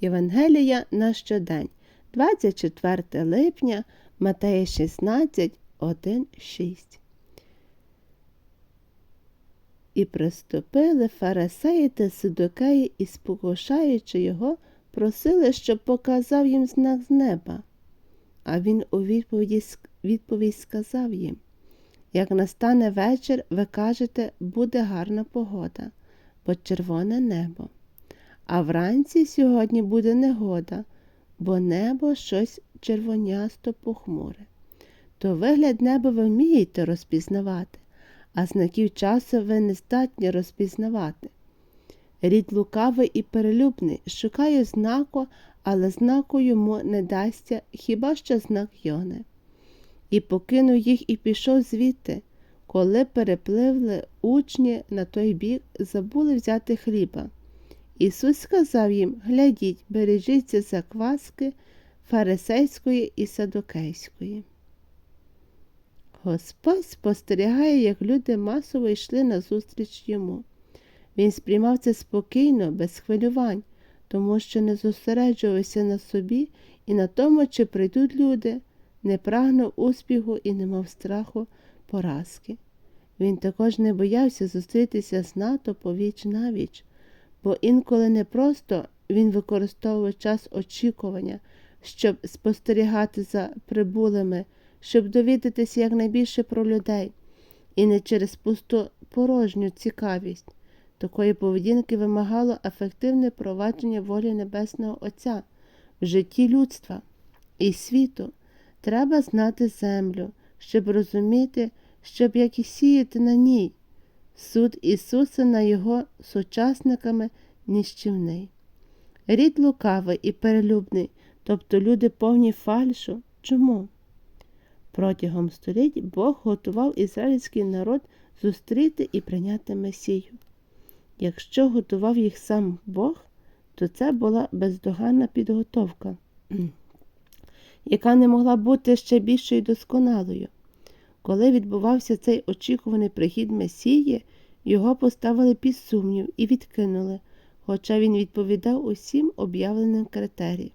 Євангелія на щодень, 24 липня, Матея 16, 1, 6. І приступили фарисеї та сидокеї і, спокушаючи його, просили, щоб показав їм знак з неба. А він у відповіді, відповідь сказав їм як настане вечір, ви кажете, буде гарна погода, бо червоне небо. А вранці сьогодні буде негода, бо небо щось червонясто похмуре. То вигляд неба ви вмієте розпізнавати, а знаків часу ви не здатні розпізнавати. Рід лукавий і перелюбний шукає знаку, але знаку йому не дасться хіба що знак Йони і покинув їх і пішов звідти. Коли перепливли учні на той бік, забули взяти хліба. Ісус сказав їм глядіть, бережіться закваски фарисейської і садокейської. Господь спостерігає, як люди масово йшли назустріч йому. Він сприймав це спокійно, без хвилювань, тому що не зосереджувався на собі і на тому, чи прийдуть люди не прагнув успіху і не мав страху поразки. Він також не боявся зустрітися з НАТО віч навіч, бо інколи не просто він використовував час очікування, щоб спостерігати за прибулими, щоб довідатися якнайбільше про людей, і не через пусту порожню цікавість. Такої поведінки вимагало ефективне провадження волі Небесного Отця в житті людства і світу. Треба знати землю, щоб розуміти, щоб як і сіяти на ній. Суд Ісуса на його сучасниками ніщівний. Рід лукавий і перелюбний, тобто люди повні фальшу. Чому? Протягом століть Бог готував ізраїльський народ зустріти і прийняти Месію. Якщо готував їх сам Бог, то це була бездоганна підготовка яка не могла бути ще більшою досконалою. Коли відбувався цей очікуваний прихід Месії, його поставили під сумнів і відкинули, хоча він відповідав усім об'явленим критеріям.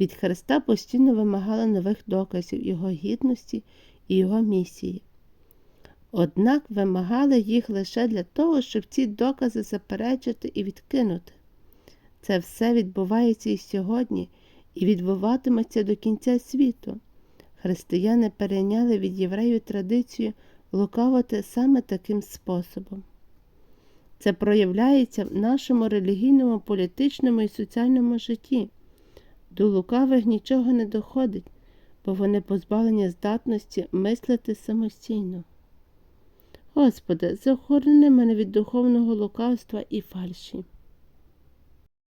Від Христа постійно вимагали нових доказів Його гідності і Його місії. Однак вимагали їх лише для того, щоб ці докази заперечити і відкинути. Це все відбувається і сьогодні і відбуватиметься до кінця світу. Християни перейняли від євреїв традицію лукавити саме таким способом. Це проявляється в нашому релігійному, політичному і соціальному житті. До лукавих нічого не доходить, бо вони позбавлені здатності мислити самостійно. Господи, захорони мене від духовного лукавства і фальші.